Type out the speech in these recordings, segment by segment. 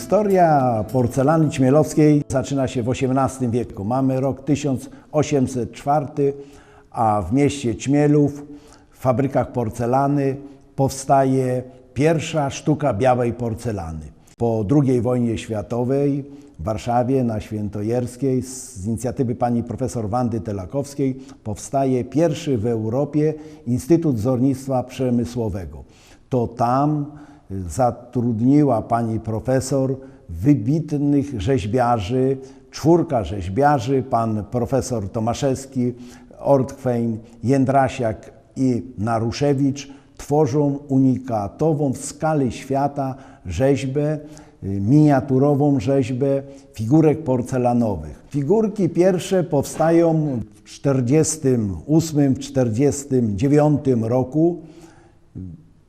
Historia porcelany ćmielowskiej zaczyna się w XVIII wieku. Mamy rok 1804, a w mieście Ćmielów, w fabrykach porcelany, powstaje pierwsza sztuka białej porcelany. Po II wojnie światowej w Warszawie na Świętojerskiej z inicjatywy pani profesor Wandy Telakowskiej powstaje pierwszy w Europie Instytut Wzornictwa Przemysłowego. To tam zatrudniła pani profesor wybitnych rzeźbiarzy, czwórka rzeźbiarzy, pan profesor Tomaszewski, Ortchwein, Jędrasiak i Naruszewicz tworzą unikatową w skali świata rzeźbę, y, miniaturową rzeźbę figurek porcelanowych. Figurki pierwsze powstają w 1948-1949 roku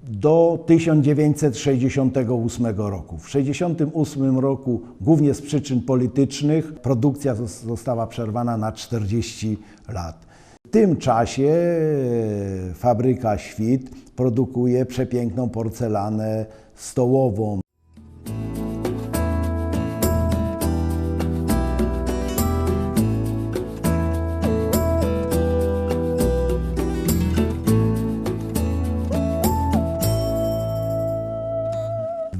do 1968 roku. W 1968 roku, głównie z przyczyn politycznych, produkcja zos- została przerwana na 40 lat. W tym czasie e, fabryka Świt produkuje przepiękną porcelanę stołową.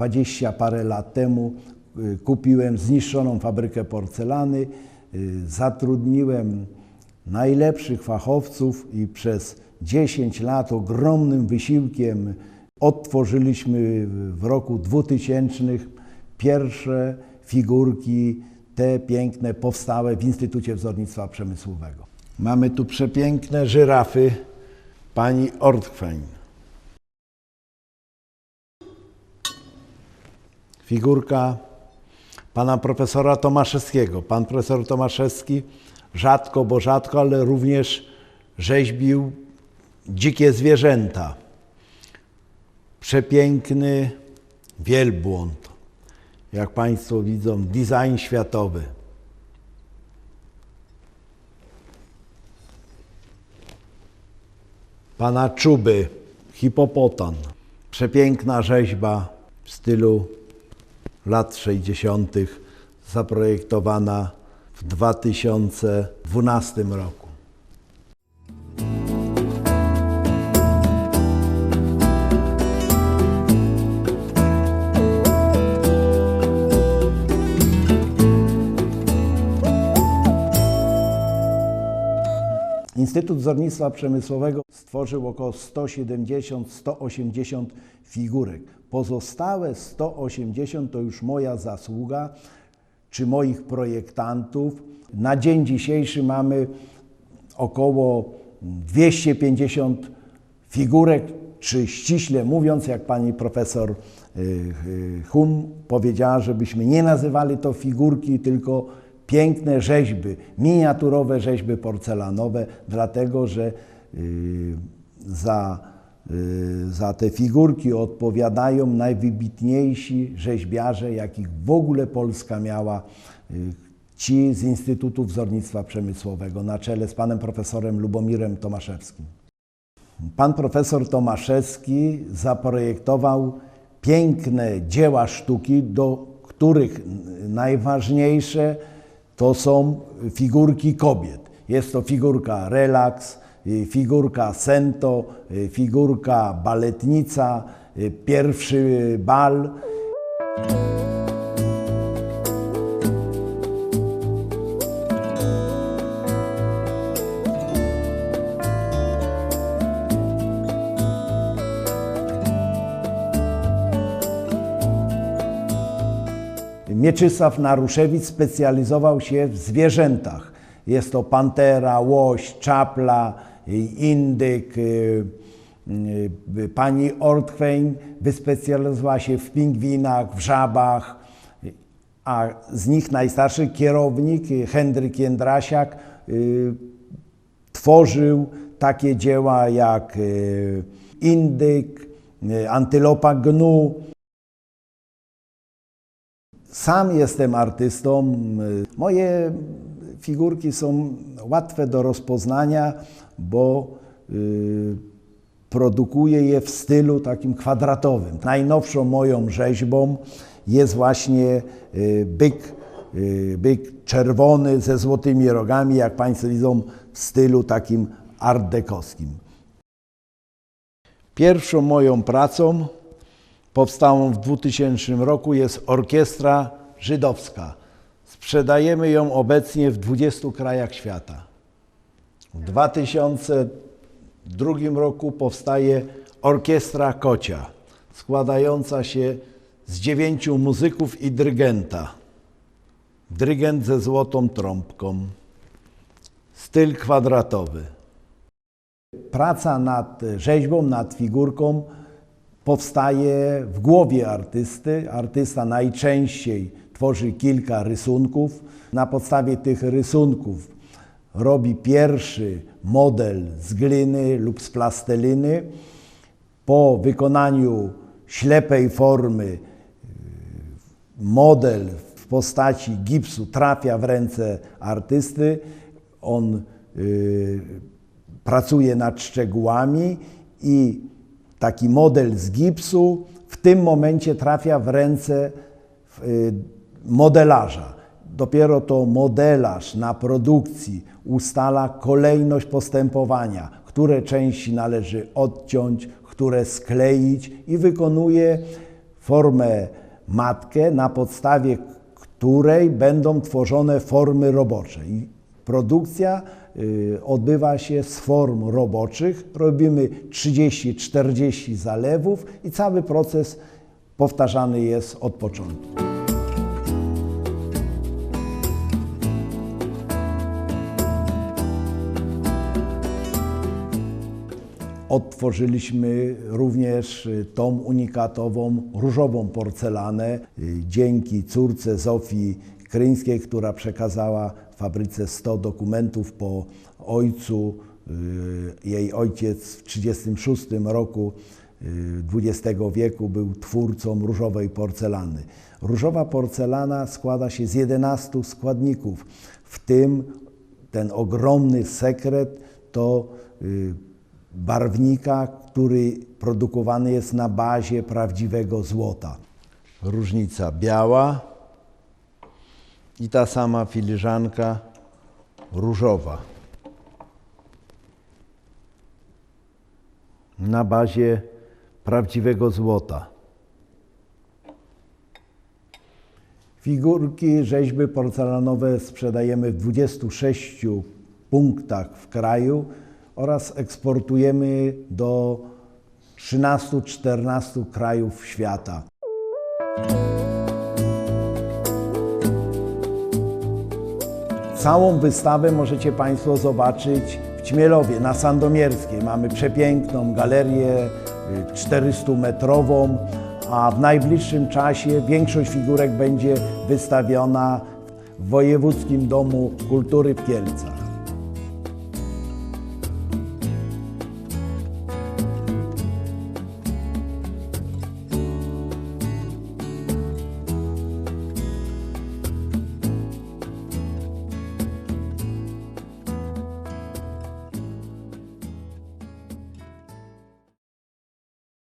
Dwadzieścia parę lat temu y, kupiłem zniszczoną fabrykę porcelany, y, zatrudniłem najlepszych fachowców i przez 10 lat ogromnym wysiłkiem odtworzyliśmy w roku 2000 pierwsze figurki, te piękne, powstałe w Instytucie Wzornictwa Przemysłowego. Mamy tu przepiękne żyrafy pani Ortchwein. Figurka pana profesora Tomaszewskiego. Pan profesor Tomaszewski rzadko, bo rzadko, ale również rzeźbił dzikie zwierzęta. Przepiękny wielbłąd. Jak Państwo widzą, design światowy. Pana Czuby, hipopotan. Przepiękna rzeźba w stylu lat 60., zaprojektowana w 2012 roku. Instytut Wzornictwa Przemysłowego stworzył około 170-180 figurek. Pozostałe 180 to już moja zasługa czy moich projektantów. Na dzień dzisiejszy mamy około 250 figurek, czy ściśle mówiąc, jak pani profesor y, y, Hum powiedziała, żebyśmy nie nazywali to figurki, tylko piękne rzeźby, miniaturowe rzeźby porcelanowe, dlatego że y, za, y, za te figurki odpowiadają najwybitniejsi rzeźbiarze, jakich w ogóle Polska miała. y, Ci z Instytutu Wzornictwa Przemysłowego na czele z panem profesorem Lubomirem Tomaszewskim. Pan profesor Tomaszewski zaprojektował piękne dzieła sztuki, do których najważniejsze to są figurki kobiet. Jest to figurka relaks, y, figurka sento, y, figurka baletnica, y, pierwszy bal. Mieczysław Naruszewicz specjalizował się w zwierzętach. Jest to pantera, łoś, czapla, y, indyk. y, y, Pani Ortchwein wyspecjalizowała się w pingwinach, w żabach, a z nich najstarszy kierownik, Henryk Jędrasiak, tworzył takie dzieła jak indyk, antylopa gnu, sam jestem artystą. Moje figurki są łatwe do rozpoznania, bo y, produkuję je w stylu takim kwadratowym. Najnowszą moją rzeźbą jest właśnie y, byk, y, byk czerwony ze złotymi rogami, jak Państwo widzą, w stylu takim art dekowskim. Pierwszą moją pracą powstałą w 2000 roku jest orkiestra żydowska. Sprzedajemy ją obecnie w 20 krajach świata. W 2002 roku powstaje orkiestra Kocia, składająca się z dziewięciu muzyków i dyrygenta. Dyrygent ze złotą trąbką. Styl kwadratowy. Praca nad rzeźbą, nad figurką powstaje w głowie artysty. Artysta najczęściej tworzy kilka rysunków. Na podstawie tych rysunków robi pierwszy model z gliny lub z plasteliny. Po wykonaniu ślepej formy model w postaci gipsu trafia w ręce artysty. On y, pracuje nad szczegółami i taki model z gipsu w tym momencie trafia w ręce y, modelarza. Dopiero to modelarz na produkcji ustala kolejność postępowania, które części należy odciąć, które skleić i wykonuje formę matkę, na podstawie której będą tworzone formy robocze. I produkcja odbywa się z form roboczych. Robimy 30-40 zalewów i cały proces powtarzany jest od początku. Odtworzyliśmy również y, tą unikatową różową porcelanę y, dzięki córce Zofii Kryńskiej, która przekazała fabryce 100 dokumentów po ojcu. Y, Jej ojciec w 1936 roku XX wieku był twórcą różowej porcelany. Różowa porcelana składa się z 11 składników, w tym ten ogromny sekret to barwnika, który produkowany jest na bazie prawdziwego złota. Różnica biała i ta sama filiżanka różowa. Na bazie prawdziwego złota. Figurki, rzeźby porcelanowe sprzedajemy w 26 punktach w kraju oraz eksportujemy do 13-14 krajów świata. Całą wystawę możecie Państwo zobaczyć w Ćmielowie na Sandomierskiej. Mamy przepiękną galerię 400-metrową, a w najbliższym czasie większość figurek będzie wystawiona w Wojewódzkim Domu Kultury w Kielcach.